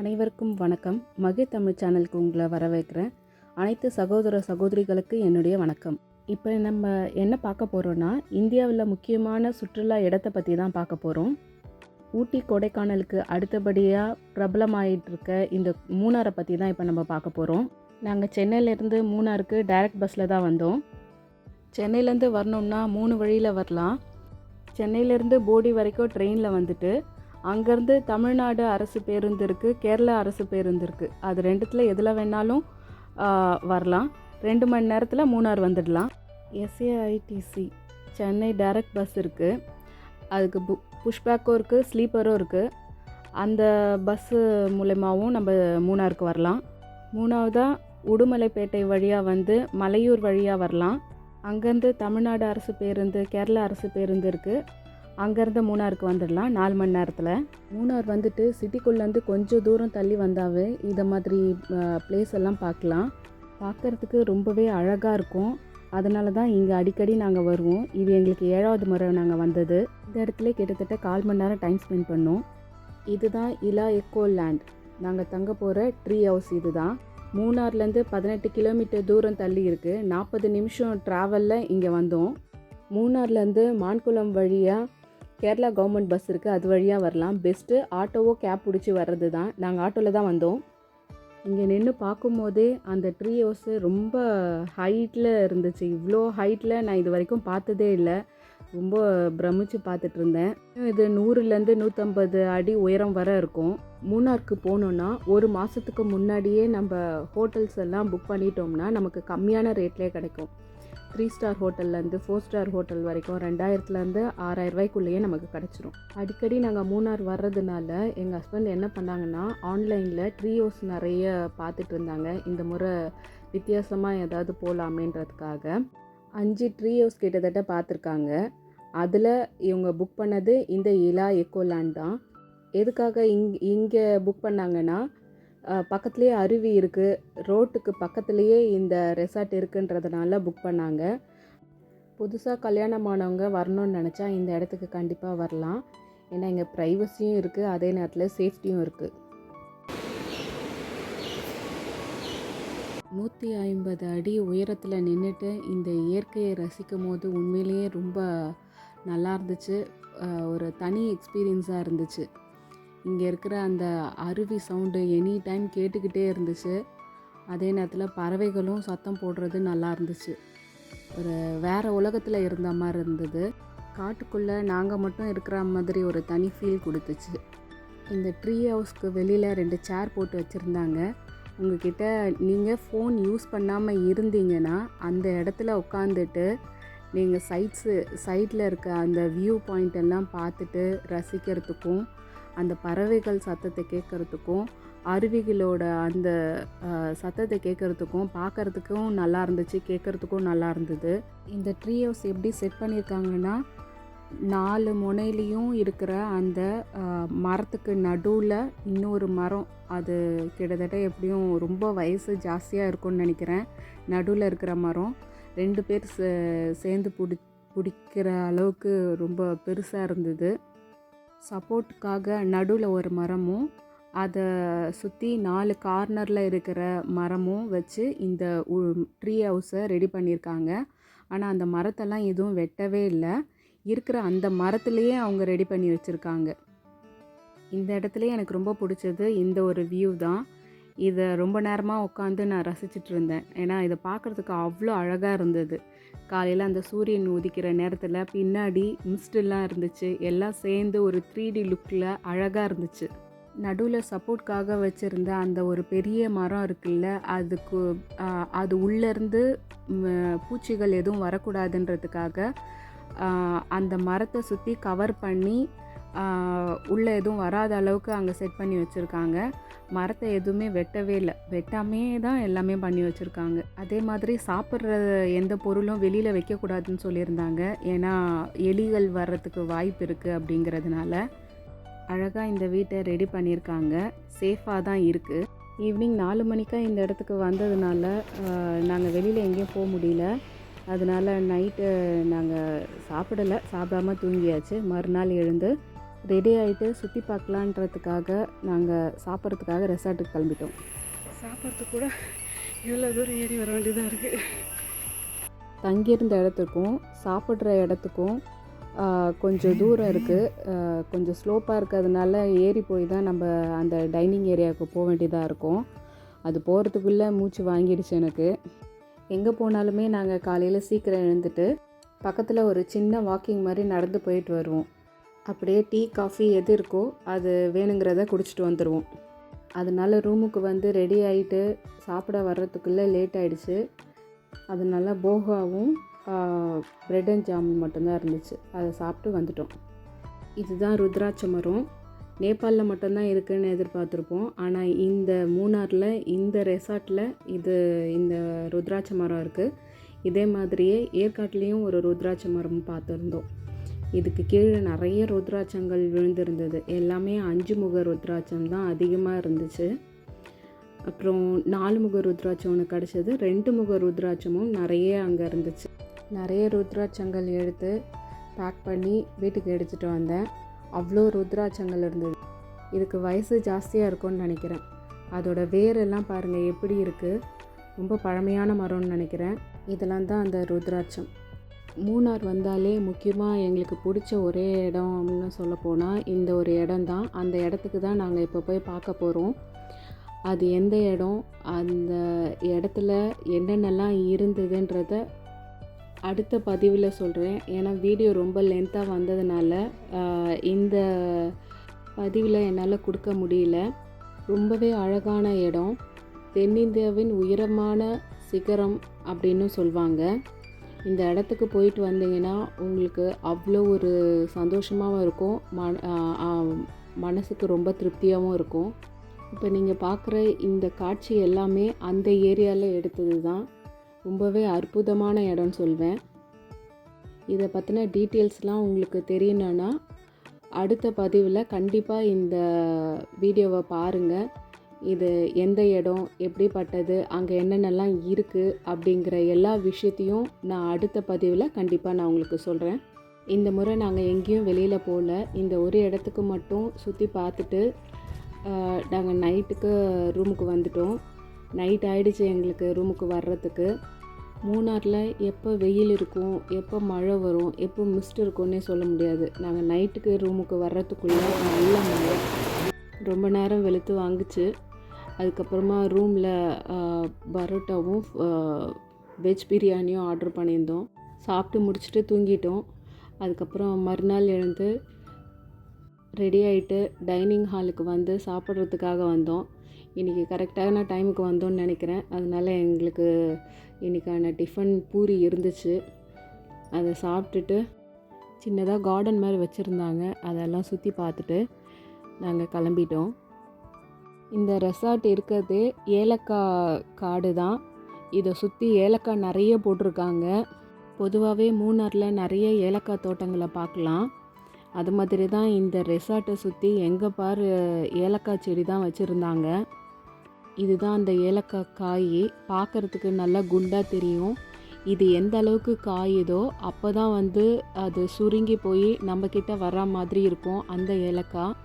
அனைவருக்கும் வணக்கம். மகிழ் தமிழ் சேனலுக்கு உங்களை வரவேற்கிறேன். அனைத்து சகோதர சகோதரிகளுக்கு என்னுடைய வணக்கம். இப்போ நம்ம என்ன பார்க்க போகிறோன்னா இந்தியாவில் முக்கியமான சுற்றுலா இடத்தை பற்றி தான் பார்க்க போகிறோம் ஊட்டி கொடைக்கானலுக்கு அடுத்தபடியாக பிரபலமாயிட்டு இருக்க இந்த மூணாரை பற்றி தான் இப்போ நம்ம பார்க்க போகிறோம் நாங்கள் சென்னையிலேருந்து மூணாருக்கு டைரக்ட் பஸ்ஸில் தான் வந்தோம். சென்னையிலேருந்து வரணும்னா மூணு வழியில் வரலாம். சென்னையிலேருந்து போடி வரைக்கும் ட்ரெயினில் வந்துட்டு அங்கேருந்து தமிழ்நாடு அரசு பேருந்து இருக்குது கேரளா அரசு பேருந்து இருக்குது அது ரெண்டுத்தில் எதில் வேணாலும் வரலாம். ரெண்டு மணி நேரத்தில் மூணார் வந்துடலாம். எஸ்ஏஐடிசி சென்னை டைரக்ட் பஸ் இருக்குது அதுக்கு பு புஷ்பேக்கும் இருக்குது ஸ்லீப்பரும் இருக்குது அந்த பஸ்ஸு மூலயமாவும் நம்ம மூணாருக்கு வரலாம். மூணாவதாக உடுமலைப்பேட்டை வழியாக வந்து மலையூர் வழியாக வரலாம். அங்கேருந்து தமிழ்நாடு அரசு பேருந்து கேரளா அரசு பேருந்து இருக்குது அங்கேருந்து மூணாருக்கு வந்துடலாம் நாலு மணி நேரத்தில். மூணார் வந்துட்டு சிட்டிக்குள்ளேருந்து கொஞ்சம் தூரம் தள்ளி வந்தாவே இதை மாதிரி பிளேஸ் எல்லாம் பார்க்கலாம். பார்க்குறதுக்கு ரொம்பவே அழகாக இருக்கும். அதனால தான் இங்கே அடிக்கடி நாங்கள் வருவோம். இது எங்களுக்கு ஏழாவது முறை நாங்கள் வந்தது. இந்த இடத்துல கிட்டத்தட்ட கால் மணி நேரம் டைம் ஸ்பெண்ட் பண்ணோம். இதுதான் இலா எக்கோ லேண்ட் நாங்கள் தங்க போகிற ட்ரீ ஹவுஸ் இதுதான். மூணார்லேருந்து பதினெட்டு கிலோமீட்டர் தூரம் தள்ளி இருக்குது நாற்பது நிமிஷம் ட்ராவலில் இங்கே வந்தோம். மூணார்லேருந்து மான்குளம் வழியாக கேரளா கவர்மெண்ட் பஸ் இருக்குது அது வழியாக வரலாம். பெஸ்ட்டு ஆட்டோவோ கேப் பிடிச்சி வர்றது தான். நாங்கள் ஆட்டோவில் தான் வந்தோம். இங்கே நின்று பார்க்கும்போதே அந்த ட்ரீ ஹவுஸு ரொம்ப ஹைட்டில் இருந்துச்சு. இவ்வளோ ஹைட்டில் நான் இது வரைக்கும் பார்த்ததே இல்லை. ரொம்ப பிரமிச்சு பார்த்துட்டு இருந்தேன். இது நூறுலேருந்து நூற்றம்பது அடி உயரம் வர இருக்கும். மூணாருக்கு போனோன்னா ஒரு மாதத்துக்கு முன்னாடியே நம்ம ஹோட்டல்ஸ் எல்லாம் புக் பண்ணிட்டோம்னா நமக்கு கம்மியான ரேட்லேயே கிடைக்கும். த்ரீ ஸ்டார் ஹோட்டல்லேருந்து ஃபோர் ஸ்டார் ஹோட்டல் வரைக்கும் ரெண்டாயிரத்துலேருந்து ஆறாயிரம் ரூபாய்க்குள்ளேயே நமக்கு கிடச்சிரும். அடிக்கடி நாங்கள் மூணார் வர்றதுனால எங்கள் ஹஸ்பண்ட் என்ன பண்ணாங்கன்னா ஆன்லைனில் ட்ரீ ஹவுஸ் நிறைய பார்த்துட்டு இருந்தாங்க. இந்த முறை வித்தியாசமாக ஏதாவது போகலாமேன்றதுக்காக அஞ்சு ட்ரீ ஹவுஸ் கிட்டத்தட்ட பார்த்துருக்காங்க. அதில் இவங்க புக் பண்ணது இந்த இலா எக்கோலான் தான். எதுக்காக இங் இங்கே புக் பண்ணாங்கன்னா பக்கத்துலேயே அருவி இருக்குது ரோட்டுக்கு பக்கத்துலேயே இந்த ரெசார்ட் இருக்குன்றதுனால புக் பண்ணாங்க. புதுசாக கல்யாணமானவங்க வரணும்னு நினச்சா இந்த இடத்துக்கு கண்டிப்பாக வரலாம். ஏன்னா இங்கே ப்ரைவசியும் இருக்குது அதே நேரத்தில் சேஃப்டியும் இருக்குது நூற்றி ஐம்பது அடி உயரத்தில் நின்றுட்டு இந்த இயற்கையை ரசிக்கும் போது உண்மையிலேயே ரொம்ப நல்லா இருந்துச்சு. ஒரு தனி எக்ஸ்பீரியன்ஸாக இருந்துச்சு. இங்கே இருக்கிற அந்த அருவி சவுண்டு எனி டைம் கேட்டுக்கிட்டே இருந்துச்சு. அதே நேரத்தில் பறவைகளும் சத்தம் போடுறது நல்லா இருந்துச்சு. ஒரு வேறு உலகத்தில் இருந்த மாதிரி இருந்தது. காட்டுக்குள்ளே நாங்கள் மட்டும் இருக்கிற மாதிரி ஒரு தனி ஃபீல் கொடுத்துச்சு. இந்த ட்ரீ ஹவுஸ்க்கு வெளியில் ரெண்டு சேர் போட்டு வச்சுருந்தாங்க. உங்ககிட்ட நீங்கள் ஃபோன் யூஸ் பண்ணாமல் இருந்தீங்கன்னா அந்த இடத்துல உட்காந்துட்டு நீங்கள் சைட்ஸு சைட்டில் இருக்க அந்த வியூ பாயிண்ட் எல்லாம் பார்த்துட்டு ரசிக்கிறதுக்கும் அந்த பறவைகள் சத்தத்தை கேட்குறதுக்கும் அருவிகளோட அந்த சத்தத்தை கேட்குறதுக்கும் பார்க்கறதுக்கும் நல்லா இருந்துச்சு கேட்குறதுக்கும் நல்லா இருந்தது. இந்த ட்ரீ ஹவுஸ் எப்படி செட் பண்ணியிருக்காங்கன்னா நாலு முனையிலையும் இருக்கிற அந்த மரத்துக்கு நடுவில் இன்னொரு மரம். அது கிட்டத்தட்ட எப்படியும் ரொம்ப வயசு ஜாஸ்தியாக இருக்கும்னு நினைக்கிறேன். நடுவில் இருக்கிற மரம். ரெண்டு பேர் சே சேர்ந்து பிடி பிடிக்கிற அளவுக்கு ரொம்ப பெருசாக இருந்தது. சப்போர்ட்டுக்காக நடுவில் ஒரு மரமும் அதை சுற்றி நாலு கார்னரில் இருக்கிற மரமும் வச்சு இந்த ட்ரீ ஹவுஸை ரெடி பண்ணியிருக்காங்க. ஆனால் அந்த மரத்தெல்லாம் எதுவும் வெட்டவே இல்லை. இருக்கிற அந்த மரத்துலேயே அவங்க ரெடி பண்ணி வச்சுருக்காங்க. இந்த இடத்துலையே எனக்கு ரொம்ப பிடிச்சது இந்த ஒரு வியூ தான். இதை ரொம்ப நேரமாக உட்காந்து நான் ரசிச்சிட்டு இருந்தேன். ஏன்னா இதை பார்க்குறதுக்கு அவ்வளோ அழகாக இருந்தது. காலையில் அந்த சூரியன் உதிக்கிற நேரத்தில் பின்னாடி மிஸ்டெல்லாம் இருந்துச்சு. எல்லாம் சேர்ந்து ஒரு த்ரீ டி லுக்கில் அழகாக இருந்துச்சு. நடுவில் சப்போர்ட்காக வச்சுருந்த அந்த ஒரு பெரிய மரம் இருக்குல்ல அதுக்கு அது உள்ளேருந்து பூச்சிகள் எதுவும் வரக்கூடாதுன்றதுக்காக அந்த மரத்தை சுற்றி கவர் பண்ணி உள்ளே எதுவும் வராத அளவுக்கு அங்கே செட் பண்ணி வச்சுருக்காங்க. மரத்தை எதுவுமே வெட்டவே இல்லை. வெட்டாமே தான் எல்லாமே பண்ணி வச்சுருக்காங்க. அதே மாதிரி சாப்பிட்ற எந்த பொருளும் வெளியில் வைக்கக்கூடாதுன்னு சொல்லியிருந்தாங்க. ஏன்னா எலிகள் வர்றதுக்கு வாய்ப்பு இருக்குது அப்படிங்கிறதுனால அழகாக இந்த வீட்டை ரெடி பண்ணியிருக்காங்க. சேஃபாக தான் இருக்குது ஈவினிங் நாலு மணிக்கா இந்த இடத்துக்கு வந்ததுனால நாங்கள் வெளியில் எங்கேயும் போக முடியல. அதனால நைட்டு நாங்கள் சாப்பிடலை. சாப்பிடாம தூங்கியாச்சு. மறுநாள் எழுந்து ரெடி ஆகிட்டு சுற்றி பார்க்கலான்றதுக்காக நாங்கள் சாப்பிட்றதுக்காக ரெசார்ட்டுக்கு கிளம்பிட்டோம். சாப்பிட்றதுக்கு கூட இவ்வளோ தூரம் ஏறி வர வேண்டியதாக இருக்குது தங்கியிருந்த இடத்துக்கும் சாப்பிட்ற இடத்துக்கும் கொஞ்சம் தூரம் இருக்குது கொஞ்சம் ஸ்லோப்பாக இருக்கிறதுனால ஏறி போய் தான் நம்ம அந்த டைனிங் ஏரியாவுக்கு போக வேண்டியதாக இருக்கும். அது போகிறதுக்குள்ளே மூச்சு வாங்கிடுச்சு எனக்கு. எங்கே போனாலுமே நாங்கள் காலையில் சீக்கிரம் எழுந்துட்டு பக்கத்தில் ஒரு சின்ன வாக்கிங் மாதிரி நடந்து போயிட்டு வருவோம். அப்படியே டீ காஃபி எது இருக்கோ அது வேணுங்கிறத குடிச்சிட்டு வந்துடுவோம் அதனால ரூமுக்கு வந்து ரெடி ஆகிட்டு சாப்பிட வர்றதுக்குள்ளே லேட் ஆகிடுச்சு அதனால போகாவும் ப்ரெட் அண்ட் ஜாமுன் மட்டும்தான் இருந்துச்சு. அதை சாப்பிட்டு வந்துட்டோம். இதுதான் ருத்ராட்ச மரம் நேபாளில் மட்டும்தான் இருக்குதுன்னு எதிர்பார்த்துருப்போம். ஆனால் இந்த மூணாரில் இந்த ரெசார்ட்டில் இது இந்த ருத்ராட்ச மரம் இருக்குது இதே மாதிரியே ஏற்காட்லேயும் ஒரு ருத்ராட்ச மரம் பார்த்துருந்தோம். இதுக்கு கீழே நிறைய ருத்ராட்சங்கள் விழுந்திருந்தது. எல்லாமே அஞ்சு முக ருத்ராட்சம் தான் அதிகமாக இருந்துச்சு. அப்புறம் நாலு முக ருத்ராட்சம் ஒன்று கிடச்சது. ரெண்டு முக ருத்ராட்சமும் நிறைய அங்கே இருந்துச்சு. நிறைய ருத்ராட்சங்கள் எடுத்து பேக் பண்ணி வீட்டுக்கு எடுத்துகிட்டு வந்தேன். அவ்வளோ ருத்ராட்சங்கள் இருந்தது. இதுக்கு வயசு ஜாஸ்தியாக இருக்கும்னு நினைக்கிறேன். அதோட வேரெல்லாம் பாருங்கள் எப்படி இருக்குது ரொம்ப பழமையான மரம்னு நினைக்கிறேன். இதெல்லாம் தான் அந்த ருத்ராட்சம். மூணார் வந்தாலே முக்கியமாக எங்களுக்கு பிடிச்ச ஒரே இடம் அப்படின்னு சொல்லப்போனால் இந்த ஒரு இடம் தான் அந்த இடத்துக்கு தான் நாங்கள் இப்போ போய் பார்க்க போகிறோம் அது எந்த இடம்? அந்த இடத்துல என்னென்னலாம் இருந்ததுன்றத அடுத்த பதிவில் சொல்கிறேன் ஏன்னா வீடியோ ரொம்ப லென்த்தாக வந்ததுனால இந்த பதிவில் என்னால் கொடுக்க முடியல. ரொம்பவே அழகான இடம். தென்னிந்தியாவின் உயரமான சிகரம் அப்படின்னு சொல்லுவாங்க இந்த இடத்துக்கு போயிட்டு வந்தீங்கன்னா உங்களுக்கு அவ்வளோ ஒரு சந்தோஷமாகவும் இருக்கும். மன மனசுக்கு ரொம்ப திருப்தியாகவும் இருக்கும். இப்போ நீங்கள் பார்க்குற இந்த காட்சி எல்லாமே அந்த ஏரியாவில் எடுத்தது தான். ரொம்பவே அற்புதமான இடம்னு சொல்வேன். இதை பற்றின டீட்டெயில்ஸ்லாம் உங்களுக்கு தெரியணுன்னா அடுத்த பதிவில் கண்டிப்பாக இந்த வீடியோவை பாருங்கள் இது எந்த இடம் எப்படிப்பட்டது அங்கே என்னென்னலாம் இருக்குது அப்படிங்கிற எல்லா விஷயத்தையும் நான் அடுத்த பதிவில் கண்டிப்பாக நான் உங்களுக்கு சொல்கிறேன் இந்த முறை நாங்கள் எங்கேயும் வெளியில் போகல இந்த ஒரு இடத்துக்கு மட்டும் சுற்றி பார்த்துட்டு நாங்கள் நைட்டுக்கு ரூமுக்கு வந்துட்டோம். நைட் ஆகிடுச்சு எங்களுக்கு ரூமுக்கு வர்றதுக்கு. மூணாரில் எப்போ வெயில் இருக்கும் எப்போ மழை வரும் எப்போ மிஸ்ட் இருக்கும்னே சொல்ல முடியாது. நாங்கள் நைட்டுக்கு ரூமுக்கு வர்றதுக்குள்ளே நல்ல மழை. ரொம்ப நேரம் வெளுத்து வாங்குச்சு. அதுக்கப்புறமா ரூமில் பரோட்டாவும் வெஜ் பிரியாணியும் ஆர்டர் பண்ணியிருந்தோம். சாப்பிட்டு முடிச்சுட்டு தூங்கிட்டோம். அதுக்கப்புறம் மறுநாள் எழுந்து ரெடி ஆகிட்டு டைனிங் ஹாலுக்கு வந்து சாப்பிட்றதுக்காக வந்தோம். இன்றைக்கி கரெக்டான டைமுக்கு வந்தோம்னு நினைக்கிறேன். அதனால் எங்களுக்கு இன்றைக்கான டிஃபன் பூரி இருந்துச்சு. அதை சாப்பிட்டுட்டு சின்னதாக கார்டன் மாதிரி வச்சுருந்தாங்க. அதெல்லாம் சுற்றி பார்த்துட்டு நாங்கள் கிளம்பிட்டோம். இந்த ரெசார்ட் இருக்கிறது ஏலக்காய் காடு தான். இதை சுற்றி ஏலக்காய் நிறைய போட்டிருக்காங்க. பொதுவாகவே மூணாரில் நிறைய ஏலக்காய் தோட்டங்களை பார்க்கலாம். அது மாதிரி தான் இந்த ரெசார்ட்டை சுற்றி எங்கே பார் ஏலக்காய் செடி தான் வச்சுருந்தாங்க. இதுதான் அந்த ஏலக்காய் காய். பார்க்குறதுக்கு நல்லா குண்டாக தெரியும். இது எந்த அளவுக்கு காயுதோ அப்போ தான் வந்து அது சுருங்கி போய் நம்மக்கிட்ட வர மாதிரி இருக்கும் அந்த ஏலக்காய்.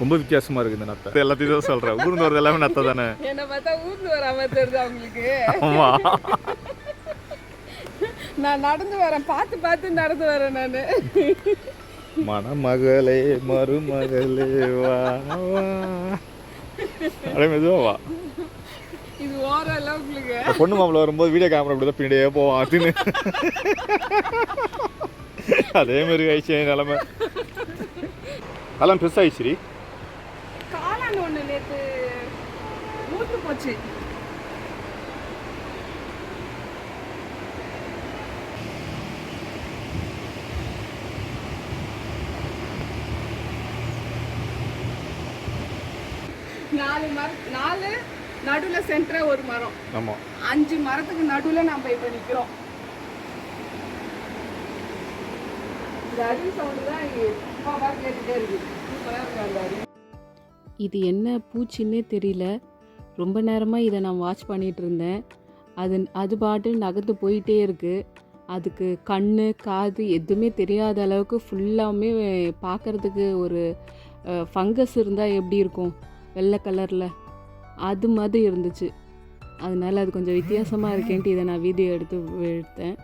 ரொம்ப வித்தியாசமா இருக்கு இந்த நத்தை. எல்லாத்தையும் தான் சொல்றேன். ஊர்ந்து வரது எல்லாமே நத்தை தானே? என்னை பார்த்தா ஊர்ந்து வராம தெரியுது அவங்களுக்கு ஆமா. நான் நடந்து வரேன். பார்த்து பார்த்து நடந்து வரேன் நான். மணமகளே மருமகளே வா வா. அப்படியே மெதுவா வா. இது ஓரம் எல்லாம் உங்களுக்கு பொண்ணு மாப்பிள்ள வரும்போது வீடியோ கேமரா இப்படி தான் பின்னாடியே போவான் அதுன்னு அதே மாதிரி ஆயிடுச்சு என் நிலமை. அதெல்லாம் பெருசா ஆயிடுச்சு காளான் ஒன்று நேற்று ஊத்து போச்சு. நாலு மரம் நாலு நடுவில் சென்டராக ஒரு மரம். ஆமா. அஞ்சு மரத்துக்கு நடுவில் நம்ம இப்போ நிற்கிறோம் இந்த அருவி சவுண்டு தான் சூப்பராக அந்த இது என்ன பூச்சின்னே தெரியல. ரொம்ப நேரமாக இதை நான் வாட்ச் பண்ணிகிட்டு இருந்தேன் அது அது பாட்டு நகர்ந்து போயிட்டே இருக்குது அதுக்கு கண் காது எதுவுமே தெரியாத அளவுக்கு ஃபுல்லாமே பார்க்குறதுக்கு ஒரு ஃபங்கஸ் இருந்தால் எப்படி இருக்கும்? வெள்ளை கலரில் அது மாதிரி இருந்துச்சு. அதனால அது கொஞ்சம் வித்தியாசமாக இருக்கேன்ட்டு இதை நான் வீடியோ எடுத்து எடுத்தேன்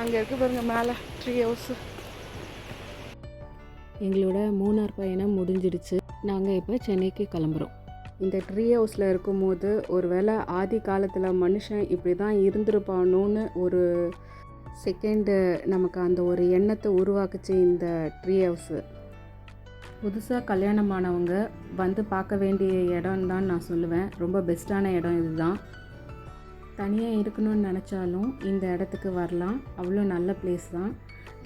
அங்கே இருக்கு பாருங்க மேலே ட்ரீ ஹவுஸ் எங்களோட மூணார் பயணம் முடிஞ்சிடுச்சு. நாங்கள் இப்போ சென்னைக்கு கிளம்புறோம். இந்த ட்ரீ ஹவுஸில் இருக்கும்போது ஒரு வேளை ஆதி காலத்தில் மனுஷன் இப்படி தான் இருந்திருப்பானோன்னு ஒரு செகண்டு நமக்கு அந்த ஒரு எண்ணத்தை உருவாக்குச்சு இந்த ட்ரீ ஹவுஸு புதுசாக கல்யாணமானவங்க வந்து பார்க்க வேண்டிய இடம் தான் நான் சொல்லுவேன். ரொம்ப பெஸ்ட்டான இடம் இதுதான். தனியாக இருக்கணும்னு நினச்சாலும் இந்த இடத்துக்கு வரலாம். அவ்வளோ நல்ல பிளேஸ் தான்.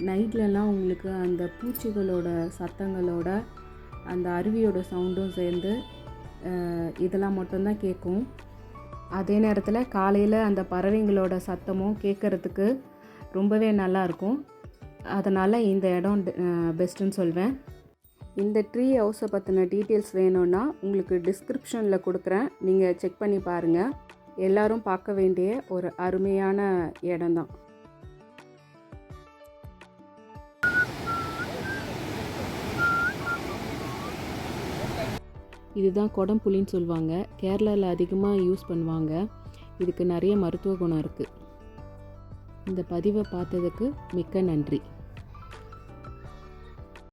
நைட்லலாம் உங்களுக்கு அந்த பூச்சிகளோட சத்தங்களோட அந்த அருவியோட சவுண்டும் சேர்ந்து இதெல்லாம் மட்டும்தான் கேட்கும். அதே நேரத்தில் காலையில் அந்த பறவைங்களோட சத்தமும் கேட்குறதுக்கு ரொம்பவே நல்லா இருக்கும். அதனால் இந்த இடம் பெஸ்ட்டுன்னு சொல்வேன். இந்த ட்ரீ ஹவுஸை பற்றின டீட்டெயில்ஸ் வேணும்னா உங்களுக்கு டிஸ்கிரிப்ஷனில் கொடுக்குறேன். நீங்கள் செக் பண்ணி பாருங்கள் எல்லோரும் பார்க்க வேண்டிய ஒரு அருமையான இடம்தான். இதுதான் குடம்புலின்னு சொல்லுவாங்க. கேரளாவில் அதிகமாக யூஸ் பண்ணுவாங்க. இதுக்கு நிறைய மருத்துவ குணம் இருக்குது இந்த பதிவை பார்த்ததுக்கு மிக்க நன்றி.